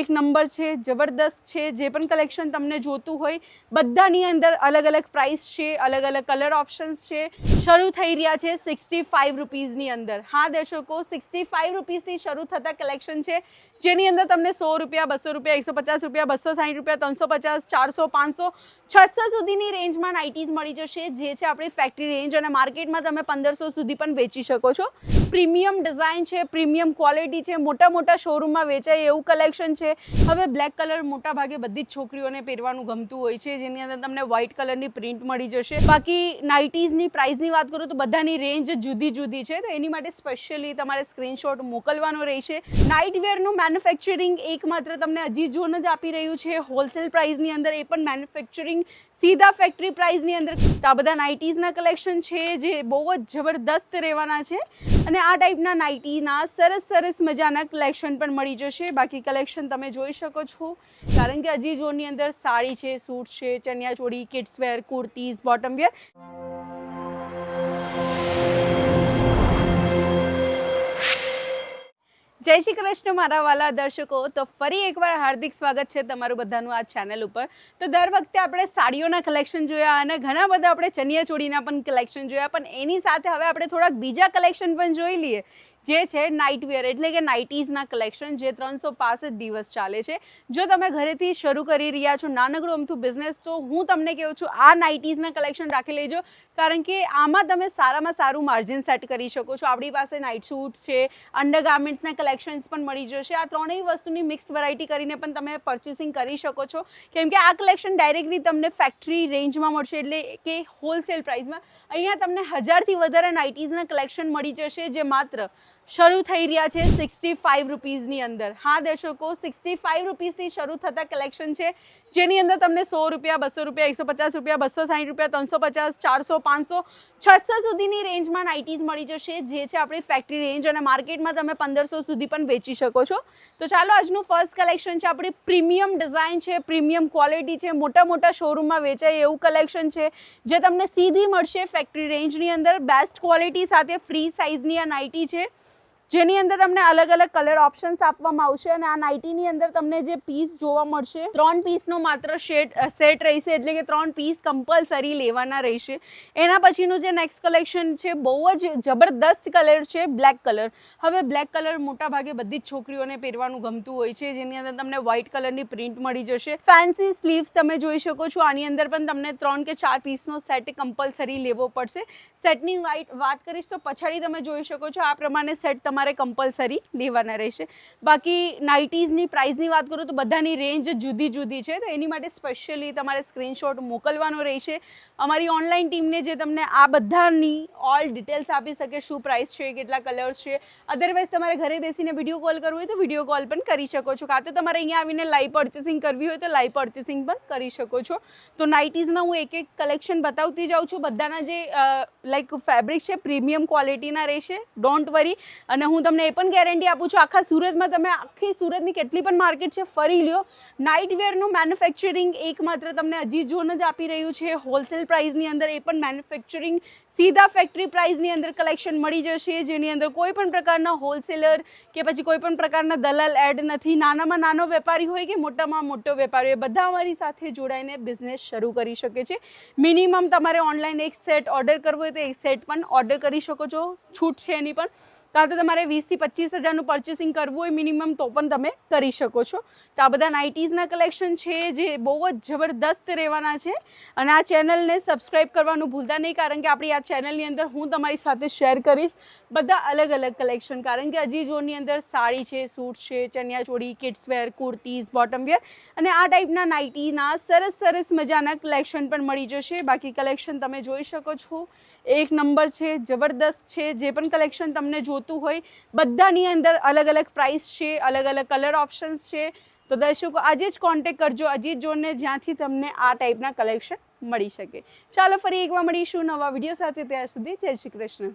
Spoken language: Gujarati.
એક નંબર છે, જબરદસ્ત છે, જે પણ કલેક્શન તમને જોતું હોય, બધાની અંદર અલગ અલગ પ્રાઇસ છે અલગ અલગ કલર ઓપ્શન્સ છે. શરૂ થઈ રહ્યા છે સિક્સટી ફાઇવ રૂપીઝની અંદર. હા, દર્શકો સિક્સટી ફાઇવ રૂપીઝથી શરૂ થતા કલેક્શન છે, જેની અંદર તમને સો રૂપિયા, બસો રૂપિયા, એકસો પચાસ રૂપિયા, બસો સાઠ રૂપિયા, ત્રણસો પચાસ, ચારસો, પાંચસો, છસો સુધીની રેન્જમાં નાઇટીઝ મળી જશે, જે છે આપણી ફેક્ટરી રેન્જ અને માર્કેટમાં તમે પંદરસો સુધી પણ વેચી શકો છો. પ્રીમિયમ ડિઝાઇન છે, પ્રીમિયમ ક્વોલિટી છે, મોટા મોટા શોરૂમમાં વેચાય એવું કલેક્શન છે. હવે બ્લેક કલર મોટા ભાગે બધી જ છોકરીઓને પહેરવાનું ગમતું હોય છે, જેની અંદર તમને વ્હાઇટ કલરની પ્રિન્ટ મળી જશે. બાકી નાઇટીઝની પ્રાઇસની વાત કરું તો બધાની રેન્જ જુદી જુદી છે, તો એની માટે સ્પેશિયલી તમારે સ્ક્રીનશોટ મોકલવાનો રહેશે. નાઇટ વેરનું મેન્યુફેક્ચરિંગ એકમાત્ર તમને હજી જોન જ આપી રહ્યું છે. હોલસેલ પ્રાઇસની અંદર એ પણ મેન્યુફેક્ચરિંગ સીધા ફેક્ટરી પ્રાઇસની અંદર આ બધા નાઇટીઝના કલેક્શન છે, જે બહુ જ જબરદસ્ત રહેવાના છે. અને આ ટાઈપના નાઇટીના સરસ સરસ મજાના કલેક્શન પણ મળી જશે. બાકી કલેક્શન તમે જોઈ શકો છો. કારણ કે હજી જોની અંદર સાડી છે, સૂટ છે, ચણિયાચોળી કિડ્સવેર કુર્તીઝ બોટમ જય શ્રી કૃષ્ણ મારા વાલા દર્શકો. તો ફરી એકવાર હાર્દિક સ્વાગત છે તમારું બધાનું આ ચેનલ ઉપર. તો દર વખતે આપણે સાડીઓના કલેક્શન જોયા અને ઘણા બધા આપણે ચણિયાચોળીના પણ કલેક્શન જોયા. પણ એની સાથે હવે આપણે થોડાક બીજા કલેક્શન પણ જોઈ લઈએ. જે છે નાઇટ વેર એટલે કે નાઇટીઝના કલેક્શન જે ત્રણસો દિવસ ચાલે છે. જો તમે ઘરેથી શરૂ કરી રહ્યા છો નાનકડું અમથું બિઝનેસ તો હું તમને કહું છું, આ નાઇટીઝના કલેક્શન રાખી લેજો, કારણ કે આમાં તમે સારામાં સારું માર્જિન સેટ કરી શકો છો. આપણી પાસે નાઇટ સૂટ છે અંડર ગાર્મેન્ટ્સના કલેક્શન્સ પણ મળી જશે. આ ત્રણેય વસ્તુની મિક્સ વેરાયટી કરીને પણ તમે પરચેસિંગ કરી શકો છો. કેમ કે આ કલેક્શન ડાયરેક્ટલી તમને ફેક્ટરી રેન્જમાં મળશે, એટલે કે હોલસેલ પ્રાઇસમાં અહીંયા તમને હજારથી વધારે નાઇટીઝના કલેક્શન મળી જશે, જે માત્ર શરૂ થઈ રહ્યા છે સિક્સટી ફાઇવ રૂપીઝની અંદર. હા, દર્શકો, સિક્સટી ફાઇવ રૂપીઝથી શરૂ થતા કલેક્શન છે. જેની અંદર તમને સો રૂપિયા, બસો રૂપિયા, એકસો પચાસ રૂપિયા, બસો સાઠ રૂપિયા, ત્રણસો પચાસ, ચારસો, પાંચસો, છસો સુધીની રેન્જમાં નાઇટીઝ મળી જશે, જે છે આપણી ફેક્ટરી રેન્જ અને માર્કેટમાં તમે પંદરસો સુધી પણ વેચી શકો છો. તો ચાલો, આજનું ફર્સ્ટ કલેક્શન છે. આપણી પ્રીમિયમ ડિઝાઇન છે પ્રીમિયમ ક્વોલિટી છે. મોટા મોટા શોરૂમમાં વેચાય એવું કલેક્શન છે, જે તમને સીધી મળશે ફેક્ટરી રેન્જની અંદર. બેસ્ટ ક્વોલિટી સાથે ફ્રી સાઇઝની આ નાઇટી છે. જેની અંદર તમને અલગ અલગ કલર ઓપ્શન્સ આપવામાં આવશે અને આ નાઇટીની અંદર તમને જે પીસ જોવા મળશે, ત્રણ પીસનો માત્ર શેડ સેટ રહેશે એટલે કે ત્રણ પીસ કમ્પલસરી લેવાના રહેશે. એના પછીનું જે નેક્સ્ટ કલેક્શન છે બહુ જ જબરદસ્ત કલર છે બ્લેક કલર હવે બ્લેક કલર મોટા ભાગે બધી જ છોકરીઓને પહેરવાનું ગમતું હોય છે, જેની અંદર તમને વ્હાઇટ કલરની પ્રિન્ટ મળી જશે. ફેન્સી સ્લીવ્સ તમે જોઈ શકો છો, આની અંદર પણ તમને ત્રણ કે ચાર પીસનો સેટ કમ્પલસરી લેવો પડશે. સેટની વાત કરીશ તો પછાડી તમે જોઈ શકો છો, આ પ્રમાણે સેટ તમારે કમ્પલસરી લેવાના રહેશે. બાકી નાઇટીઝની પ્રાઇસની વાત કરું તો બધાની રેન્જ જુદી જુદી છે, તો એની માટે સ્પેશિયલી તમારે સ્ક્રીનશોટ મોકલવાનો રહેશે. અમારી ઓનલાઈન ટીમને જે તમને આ બધાની ઓલ ડિટેલ્સ આપી શકે, શું પ્રાઇસ છે, કેટલા કલર્સ છે. અધરવાઇઝ તમારે ઘરે બેસીને વીડિયો કોલ કરવું હોય તો વીડિયો કોલ પણ કરી શકો છો. કાં તો તમારે અહીંયા આવીને લાઈવ પર્ચેસિંગ કરવી હોય તો લાઈવ પર્ચેસિંગ પણ કરી શકો છો. તો નાઇટીઝના હું એક એક કલેક્શન બતાવતી જાઉં છું. બધાના જે લાઈક ફેબ્રિક છે પ્રીમિયમ ક્વોલિટીના રહેશે. ડોન્ટ વરી અને હું તમને એ પણ ગેરંટી આપું છું, આખા સુરતમાં તમે આખી સુરતની કેટલી પણ માર્કેટ છે, ફરી લ્યો. નાઇટ વેરનું મેન્યુફેક્ચરિંગ એકમાત્ર તમને હજી જોન જ આપી રહ્યું છે. હોલસેલ પ્રાઇસની અંદર એ પણ મેન્યુફેક્ચરિંગ સીધા ફેક્ટરી પ્રાઇસની અંદર કલેક્શન મળી જશે, જેની અંદર કોઈ પણ પ્રકારના હોલસેલર કે પછી કોઈ પણ પ્રકારના દલાલ એડ નથી. નાનામાં નાનો વેપારી હોય કે મોટામાં મોટો વેપારી હોય, બધા અમારી સાથે જોડાઈને બિઝનેસ શરૂ કરી શકે છે. મિનિમમ તમારે ઓનલાઈન એક સેટ ઓર્ડર કરવો હોય તો એક સેટ પણ ઓર્ડર કરી શકો છો. છૂટ છે એની પણ. કાં તો તમારે વીસથી પચીસ હજારનું પર્ચેસિંગ કરવું હોય મિનિમમ તો પણ તમે કરી શકો છો. તો આ બધા નાઇટીઝના કલેક્શન છે, જે બહુ જ જબરદસ્ત રહેવાના છે. અને આ ચેનલને સબસ્ક્રાઈબ કરવાનું ભૂલતા નહીં, કારણ કે આપણી આ ચેનલની અંદર હું તમારી સાથે શેર કરીશ બધા અલગ અલગ કલેક્શન કારણ કે હજી જોની અંદર સાડી છે સૂટ છે chaniya choli kidswear kurtis bottom wear અને આ ટાઈપના નાઇટીના સરસ સરસ મજાના કલેક્શન પણ મળી જશે. બાકી કલેક્શન તમે જોઈ શકો છો. એક નંબર છે, જબરદસ્ત છે. જે પણ કલેક્શન તમને જોતું હોય. બધાની અંદર અલગ અલગ પ્રાઇસ છે અલગ અલગ કલર ઓપ્શન્સ છે. તો દર્શકો, આજે જ કોન્ટેક કરજો. અજીત જોનને જ્યાંથી તમને આ ટાઈપના કલેક્શન મળી શકે. ચાલો ફરી એકવાર મળીશું નવા વીડિયો સાથે. ત્યાં સુધી જય શ્રી કૃષ્ણ.